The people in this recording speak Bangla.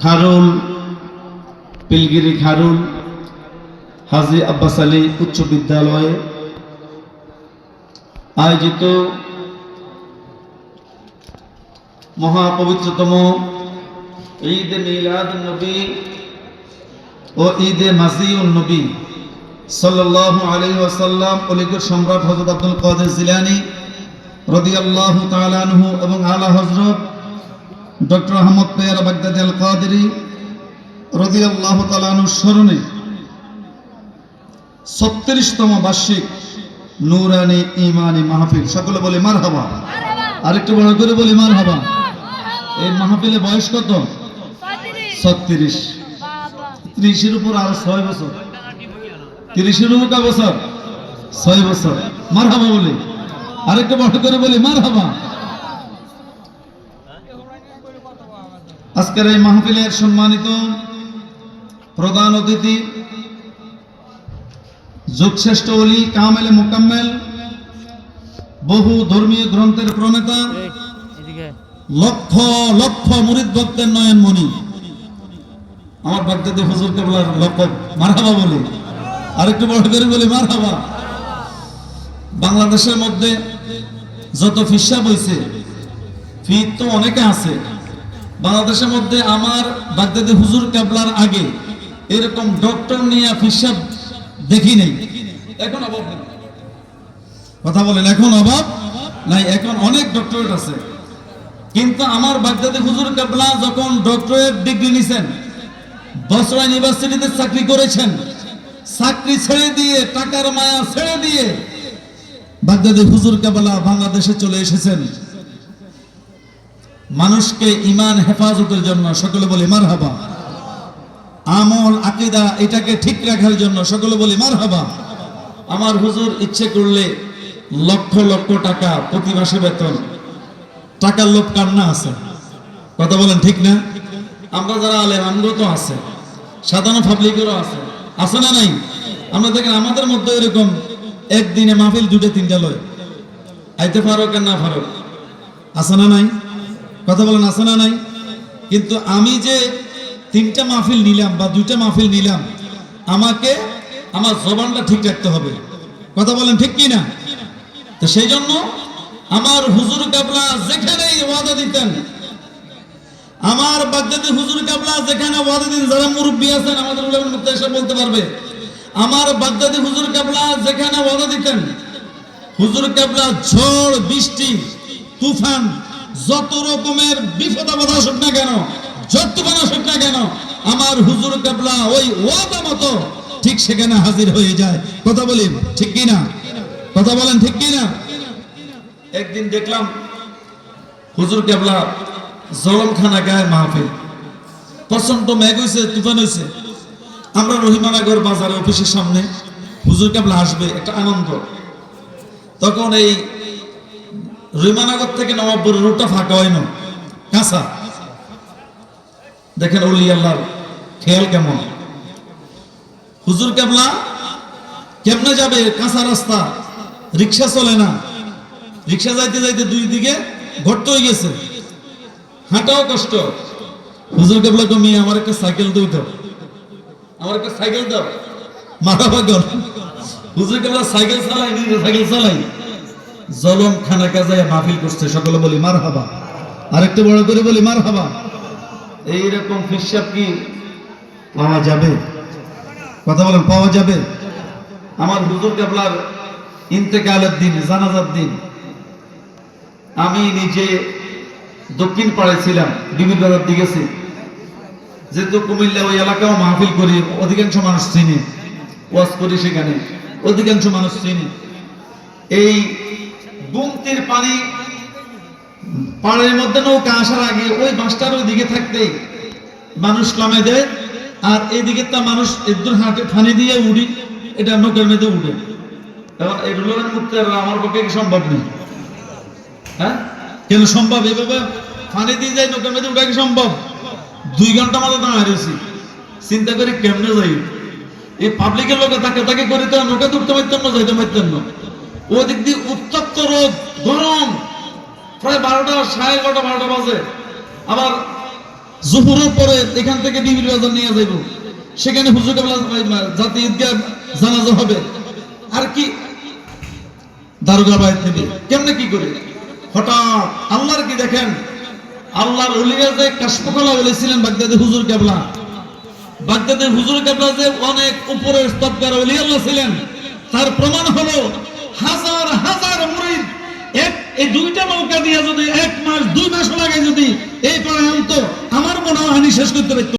খারুল পিলগিরি খারুল হাজি আব্বাস আলী উচ্চ বিদ্যালয়ে আয়োজিত মহাপবিত্রতম ঈদ মিলাদ নবী ও ঈদে মাসিউন নবী সাল্লাল্লাহু আলাইহি ওয়াসাল্লাম অলিকুর সম্রাট হযরত আব্দুল কাদের জিলানী রাদিয়াল্লাহু তাআলা আনহু এবং আলা হযরত ডক্টর আহমদ পেয়ার বাগদাদি আল কাদেরী রাদিয়াল্লাহু তাআলা স্মরণে ছত্রিশতম বার্ষিক নূরানি ইমানি মাহফিল। সকলে বলি মারহাবা। আরেকটু বড় করে বলি মারহাবা। এই মাহফিলে বয়স কত? ছত্রিশ। ত্রিশের উপর আরও ছয় বছর। তিরিশের উপর কয় বছর? ছয় বছর। মার হাবা বলি। আরেকটু বড় করে বলি মার হাবা আজকের এই মাহফিলের সম্মানিত প্রধান অতিথি, যুগশ্রেষ্ঠ অলি কামেলে মোকাম্মেল, বহু ধর্মীয় গ্রন্থের প্রণেতা, লক্ষ লক্ষ মুরিদ ভক্তের নয়নমণি। আমার বাগদাদি হুজুর কেবলার লক্ষ, মারহাবা বলি। আরেকটু বড় করে বলি, মারহাবা। বাংলাদেশের মধ্যে যত ফিসা বইছে ফি তো অনেকে আছে। বাংলাদেশের মধ্যে আমার বাগদাদি হুজুর কেবলার আগে এরকম ডক্টর নিয়ে ফিসাব দেখি নেই। এখন অভাব কথা বলেন, এখন অভাব নাই, এখন অনেক ডক্টরেট আছে। কিন্তু আমার বাগদাদি হুজুর কাবলা যখন ডক্টরেট ডিগ্রি নিছেন বসরা ইউনিভার্সিটিতে চাকরি করেছেন, চাকরি ছেড়ে দিয়ে, টাকার মায়া ছেড়ে দিয়ে বাগদাদি হুজুর কাবলা বাংলাদেশে চলে এসেছেন। মানুষকে ইমান হেফাজতের জন্য সকলে বলি মার হাবা আমল, আকিদা, এটাকে ঠিক রাখার জন্য সকলে বলি মার হাবা আমার হুজুর ইচ্ছে করলে লক্ষ লক্ষ টাকা প্রতি মাসে বেতন। টাকার লোভ কান্না আছে? কথা বলেন ঠিক না? আমরা যারা আলেম, আমরাও তো আছে। সাধারণ পাবলিকেরও আছে। আছে না নাই? আমরা দেখেন আমাদের মধ্যে এরকম একদিনে মাহফিল দুটো, তিনটা লয়। আইতে পারো কেন না পারো আছে না নাই? কথা বলেন, আছে না নাই? কিন্তু আমি যে তিনটা মাহফিল নিলাম বা দুইটা মাহফিল নিলাম, আমাকে আমার জবানটা ঠিক রাখতে হবে। কথা বলেন ঠিক কি না তো সেই জন্য আমার হুজুর কাবলা যেখানেই ওয়াদা দিতেন, আমার বাগদাদি হুজুর কাবলা যেখানে ওয়াদা দিন যারা মুরব্বী আছেন, আমাদের বলতে পারবে আমার বাগদাদি হুজুর কাবলা যেখানে ওয়াদা দিতেন, হুজুর কাবলা ঝড়, বৃষ্টি, তুফান, যত রকমের বিপদ আপদ আসুক না কেন যত আসুক না কেন, আমার হুজুর কাবলা ওই ওয়াদা মতো ঠিক সেখানে হাজির হয়ে যায়। কথা বলি, ঠিক কি না কথা বলেন, ঠিক কি না একদিন দেখলাম হুজুর কেবলা জলমখানা গায়ে মাহফিল। প্রচণ্ড মেঘ হয়েছে তুফান হয়েছে আমরা রহিমানগর বাজারে অফিসের সামনে, হুজুর কেবলা আসবে, একটা আনন্দ। তখন এই রহিমানগর থেকে নবাবপুর রুটটা ফাঁকা হয় না। কাঁচা। দেখেন অলি আল্লাহর খেয়াল কেমন। হুজুর কেবলা কেমনে যাবে? কাঁচা রাস্তা। রিক্সা চলে না। রিক্সা যাইতে যাইতে দুই দিকে গর্ত হয়ে গেছে। হাঁটাও কষ্ট। হুজুর কেবলা কমিয়ে আমার একটা সাইকেল দিই দাও। আমার একটা সাইকেল দাও। মাথা পাগল হুজুর কেবলা সাইকেল চালাই নিজে সাইকেল চালাই জলম খানা কাজায় মাহফিল করছে, সকলে বলি মার হাবা আরেকটু বড় করে বলি মার হাবা এইরকম ফিসাব কি পাওয়া যাবে? কথা বলেন, পাওয়া যাবে? আমার হুজুর কেবলার ইন্তেকালের দিন, জানাজার দিন। আমি নিজে দক্ষিণ পাড়ে ছিলাম বাজার দিকে গেছি। যেহেতু কুমিল্লা ওই এলাকাও মাহফিল করি, অধিকাংশ মানুষ চিনি, ওয়াজ করি সেখানে, অধিকাংশ মানুষ চিনি। এই গুমতির পানি পাড়ের মধ্যে নৌকা আসার আগে ওই বাঁশটার ওই দিকে থাকতে মানুষ লামে দেয়, আর এইদিকে তা মানুষ একদম হাঁটে ফানি দিয়ে উড়ি, এটা নৌকার মেঝে উঠে এখন এই মুক্তি আমার পক্ষে সম্ভব নেই? হ্যাঁ? কেন সম্ভব? এভাবে ফানি দিয়ে যায়, নৌকার মেঝে উঠা কি সম্ভব? দুই ঘণ্টা মতো দাঁড়ায় রয়েছি। চিন্তা করি কেমনে যাই? এই পাবলিকের লোকে তাকে তাকে করে তো নৌকা উঠতে পারতেন না, যাইতে না। ওদিক দিয়ে উত্তপ্ত রোদ, গরম। প্রায় বারোটা, সাড়ে এগারোটা, বারোটা বাজে। আবার জোহরের পরে এখান থেকে বিবির বাজার নিয়ে যাইব। সেখানে হুজুর জাতি ঈদগাহ জানাজা হবে। আর কি? দারোগা বাইর থেকে। কেমনে কি করে? হঠাৎ আল্লাহর কি দেখেন? আল্লাহর অলিরা যে কাশপকলা বলেছিলেন বাগদাদে হুজুর কেবলা। বাগদাদের হুজুর কেবলা যে অনেক উপরের স্তবকার অলি আল্লাহ ছিলেন। তার প্রমাণ হলো হাজার হাজার মুরিদ এক এই দুইটা নৌকা দিয়ে যদি এক মাস, দুই মাস লাগে যদি এই পরে আনতো, আমার মনে হয় শেষ করতে পারতো।